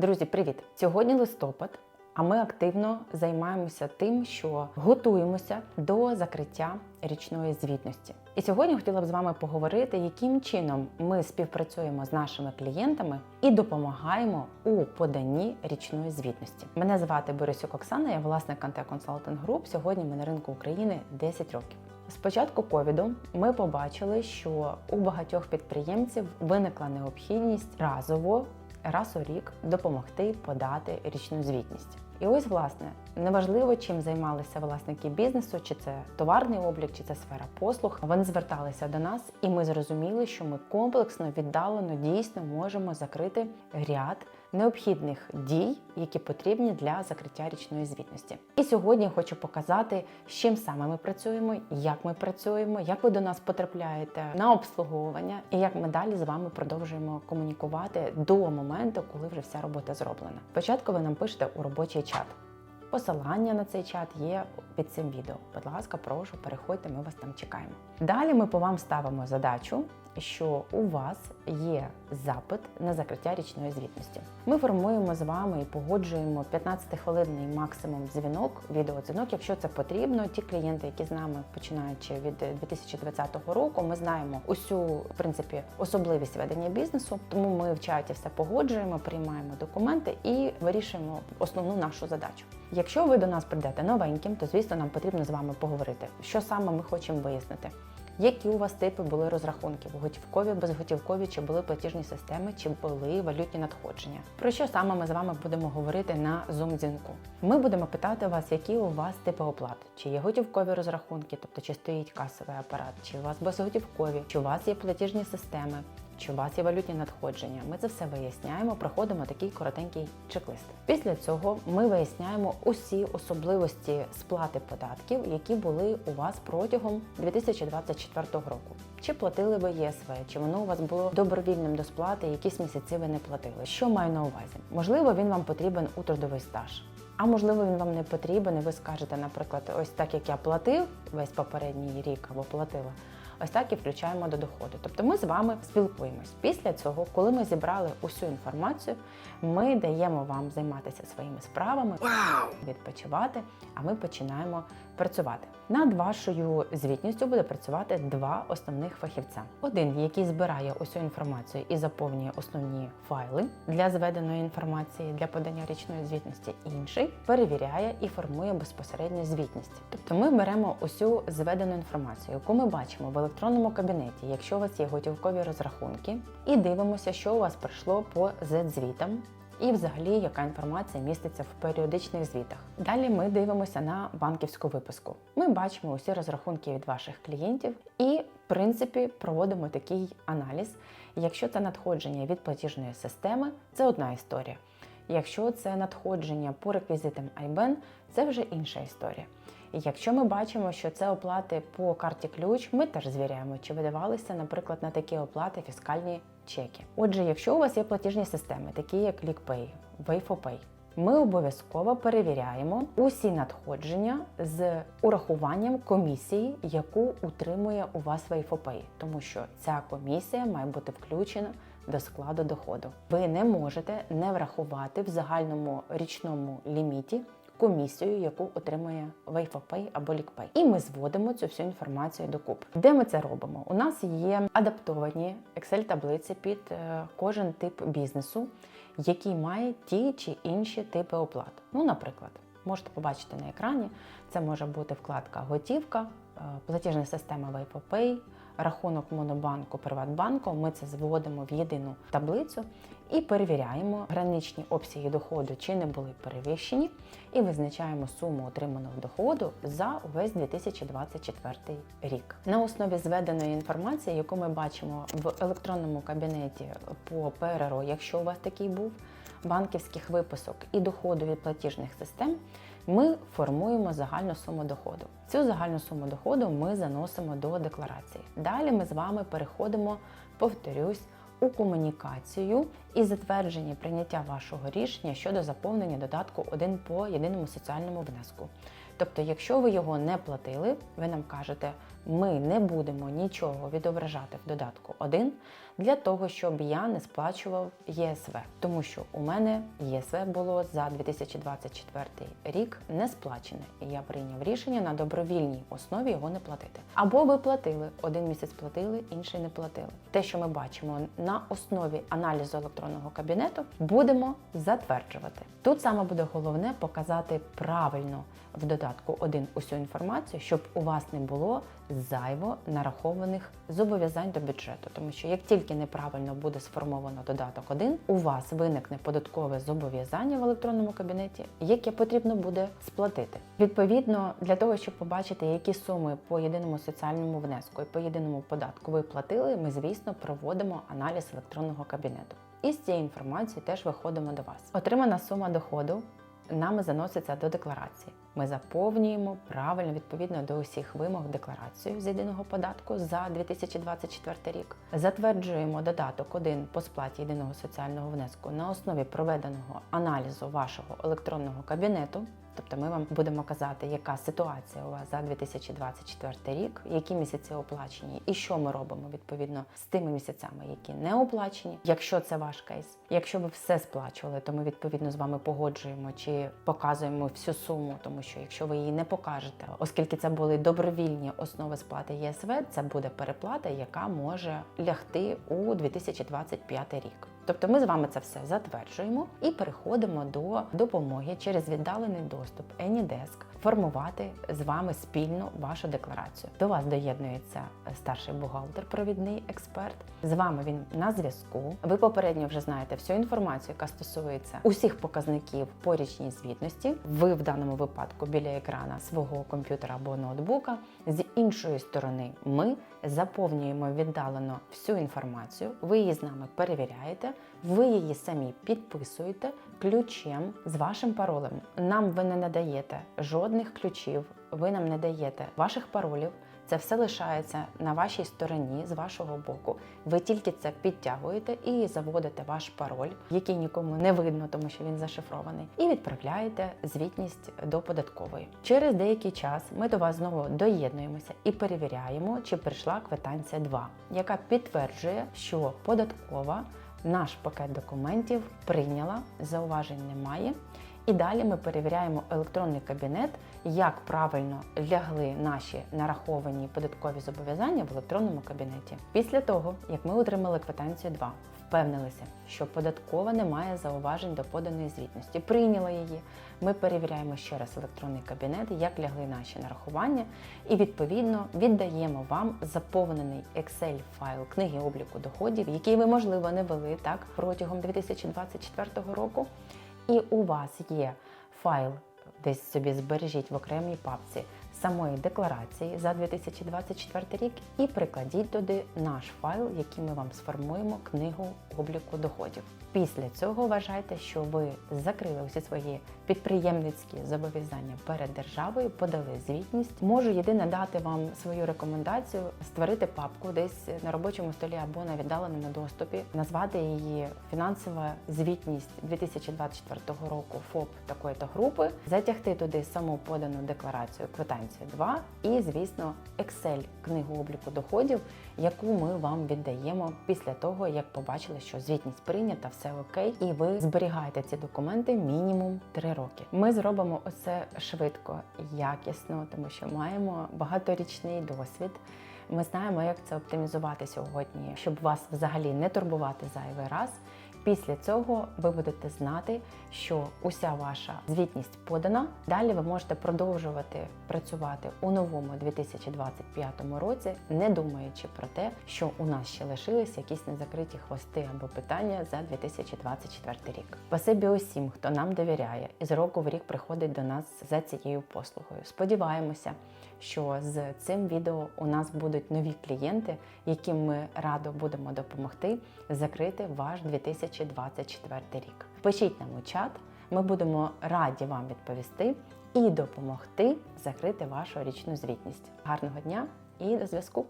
Друзі, привіт! Сьогодні листопад, а ми активно займаємося тим, що готуємося до закриття річної звітності. І сьогодні хотіла б з вами поговорити, яким чином ми співпрацюємо з нашими клієнтами і допомагаємо у поданні річної звітності. Мене звати Борисюк Оксана, я власник Канте Консалтинг Груп. Сьогодні ми на ринку України 10 років. З початку ковіду ми побачили, що у багатьох підприємців виникла необхідність разово раз у рік допомогти подати річну звітність. І ось, власне, неважливо, чим займалися власники бізнесу, чи це товарний облік, чи це сфера послуг. Вони зверталися до нас, і ми зрозуміли, що ми комплексно, віддалено дійсно можемо закрити ряд необхідних дій, які потрібні для закриття річної звітності. І сьогодні хочу показати, з чим саме ми працюємо, як ми працюємо, як ви до нас потрапляєте на обслуговування, і як ми далі з вами продовжуємо комунікувати до моменту, коли вже вся робота зроблена. Спочатку ви нам пишете у робочий чат. Посилання на цей чат є під цим відео. Будь ласка, прошу, переходьте, ми вас там чекаємо. Далі ми по вам ставимо задачу, що у вас є запит на закриття річної звітності. Ми формуємо з вами і погоджуємо 15-хвилинний максимум дзвінок, відеодзвінок, якщо це потрібно. Ті клієнти, які з нами починаючи від 2020 року, ми знаємо усю в принципі особливість ведення бізнесу. Тому ми в чаті все погоджуємо, приймаємо документи і вирішуємо основну нашу задачу. Якщо ви до нас прийдете новеньким, то звісно нам потрібно з вами поговорити, що саме ми хочемо вияснити. Які у вас типи були розрахунків? Готівкові, безготівкові, чи були платіжні системи, чи були валютні надходження? Про що саме ми з вами будемо говорити на zoom дзвінку Ми будемо питати вас, які у вас типи оплат, чи є готівкові розрахунки, тобто чи стоїть касовий апарат, чи у вас безготівкові, чи у вас є платіжні системи, чи у вас є валютні надходження. Ми це все виясняємо, проходимо такий коротенький чек-лист. Після цього ми виясняємо усі особливості сплати податків, які були у вас протягом 2024 року. Чи платили ви ЄСВ, чи воно у вас було добровільним до сплати, якісь місяці ви не платили. Що маю на увазі? Можливо, він вам потрібен у трудовий стаж. А можливо, він вам не потрібен, і ви скажете, наприклад, ось так як я платив весь попередній рік або платила. Ось так і включаємо до доходу. Тобто ми з вами спілкуємось. Після цього, коли ми зібрали усю інформацію, ми даємо вам займатися своїми справами, відпочивати, а ми починаємо працювати. Над вашою звітністю буде працювати два основних фахівця: один, який збирає усю інформацію і заповнює основні файли для зведеної інформації для подання річної звітності. Інший перевіряє і формує безпосередньо звітність. Тобто ми беремо усю зведену інформацію, яку ми бачимо в електронному кабінеті, якщо у вас є готівкові розрахунки, і дивимося, що у вас прийшло по Z-звітам. І, взагалі, яка інформація міститься в періодичних звітах. Далі ми дивимося на банківську виписку. Ми бачимо усі розрахунки від ваших клієнтів і, в принципі, проводимо такий аналіз. Якщо це надходження від платіжної системи, це одна історія. Якщо це надходження по реквізитам IBAN, це вже інша історія. Якщо ми бачимо, що це оплати по карті ключ, ми теж звіряємо, чи видавалися, наприклад, на такі оплати фіскальні чеки. Отже, якщо у вас є платіжні системи, такі як LickPay, WayFoPay, ми обов'язково перевіряємо усі надходження з урахуванням комісії, яку утримує у вас WayFoPay, тому що ця комісія має бути включена до складу доходу. Ви не можете не врахувати в загальному річному ліміті комісію, яку отримує WayFoPay або LickPay. І ми зводимо цю всю інформацію докупи. Де ми це робимо? У нас є адаптовані Excel-таблиці під е, кожен тип бізнесу, який має ті чи інші типи оплат. Ну, наприклад, можете побачити на екрані, це може бути вкладка Готівка, е, платіжна система WayFoPay, рахунок Монобанку, Приватбанку. Ми це зводимо в єдину таблицю і перевіряємо граничні обсяги доходу, чи не були перевищені, і визначаємо суму отриманого доходу за увесь 2024 рік. На основі зведеної інформації, яку ми бачимо в електронному кабінеті по ПРРО, якщо у вас такий був, банківських виписок і доходу від платіжних систем. Ми формуємо загальну суму доходу. Цю загальну суму доходу ми заносимо до декларації. Далі ми з вами переходимо, повторюсь, у комунікацію і затвердження прийняття вашого рішення щодо заповнення додатку 1 по єдиному соціальному внеску. Тобто, якщо ви його не платили, ви нам кажете, ми не будемо нічого відображати в додатку 1 для того, щоб я не сплачував ЄСВ, тому що у мене ЄСВ було за 2024 рік не сплачене, і я прийняв рішення на добровільній основі його не платити. Або ви платили один місяць платили, інший не платили. Те, що ми бачимо на основі аналізу електронного кабінету, будемо затверджувати. Тут саме буде головне показати правильно в додатку 1 усю інформацію, щоб у вас не було зайво нарахованих зобов'язань до бюджету. Тому що як тільки неправильно буде сформовано додаток 1, у вас виникне податкове зобов'язання в електронному кабінеті, яке потрібно буде сплатити. Відповідно, для того, щоб побачити, які суми по єдиному соціальному внеску і по єдиному податку ви платили, ми, звісно, проводимо аналіз електронного кабінету. І з цією інформацією теж виходимо до вас. Отримана сума доходу нами заноситься до декларації. Ми заповнюємо правильно відповідно до усіх вимог декларацію з єдиного податку за 2024 рік. Затверджуємо додаток 1 по сплаті єдиного соціального внеску на основі проведеного аналізу вашого електронного кабінету. Тобто ми вам будемо казати, яка ситуація у вас за 2024 рік, які місяці оплачені, і що ми робимо відповідно з тими місяцями, які не оплачені. Якщо це ваш кейс, якщо ви все сплачували, то ми відповідно з вами погоджуємо чи показуємо всю суму, тому що якщо ви її не покажете, оскільки це були добровільні основи сплати ЄСВ, це буде переплата, яка може лягти у 2025 рік. Тобто ми з вами це все затверджуємо і переходимо до допомоги через віддалений доступ AnyDesk формувати з вами спільно вашу декларацію. До вас доєднується старший бухгалтер, провідний експерт. З вами він на зв'язку. Ви попередньо вже знаєте всю інформацію, яка стосується усіх показників по річній звітності. Ви в даному випадку біля екрана свого комп'ютера або ноутбука. З іншої сторони, ми заповнюємо віддалено всю інформацію. Ви її з нами перевіряєте. Ви її самі підписуєте ключем з вашим паролем. Нам ви не надаєте жодних ключів, ви нам не даєте ваших паролів. Це все лишається на вашій стороні з вашого боку. Ви тільки це підтягуєте і заводите ваш пароль, який нікому не видно, тому що він зашифрований, і відправляєте звітність до податкової. Через деякий час ми до вас знову доєднуємося і перевіряємо, чи прийшла квитанція 2, яка підтверджує, що податкова наш пакет документів прийняла, зауважень немає. І далі ми перевіряємо електронний кабінет, як правильно лягли наші нараховані податкові зобов'язання в електронному кабінеті. Після того, як ми отримали квитанцію 2, впевнилися, що податкова не має зауважень до поданої звітності. Прийняла її. Ми перевіряємо ще раз електронний кабінет, як лягли наші нарахування, і відповідно віддаємо вам заповнений Excel файл книги обліку доходів, який ви можливо не вели так протягом 2024 року. І у вас є файл, десь собі збережіть в окремій папці самої декларації за 2024 рік і прикладіть туди наш файл, який ми вам сформуємо книгу обліку доходів. Після цього вважайте, що ви закрили усі свої підприємницькі зобов'язання перед державою, подали звітність. Можу єдине дати вам свою рекомендацію створити папку десь на робочому столі або на віддаленому доступі, назвати її фінансова звітність 2024 року ФОП такої-то групи, затягти туди саму подану декларацію квитанцію 2 і, звісно, Excel книгу обліку доходів, яку ми вам віддаємо після того, як побачили, що звітність прийнята, все окей, і ви зберігаєте ці документи мінімум 3 роки. Ми зробимо оце швидко, якісно, тому що маємо багаторічний досвід. Ми знаємо, як це оптимізувати сьогодні, щоб вас взагалі не турбувати зайвий раз. Після цього ви будете знати, що уся ваша звітність подана. Далі ви можете продовжувати працювати у новому 2025 році, не думаючи про те, що у нас ще лишились якісь незакриті хвости або питання за 2024 рік. Спасибі усім, хто нам довіряє і з року в рік приходить до нас за цією послугою. Сподіваємося, що з цим відео у нас будуть нові клієнти, яким ми радо будемо допомогти закрити ваш 2024 рік. Пишіть нам у чат, ми будемо раді вам відповісти і допомогти закрити вашу річну звітність. Гарного дня і до зв'язку!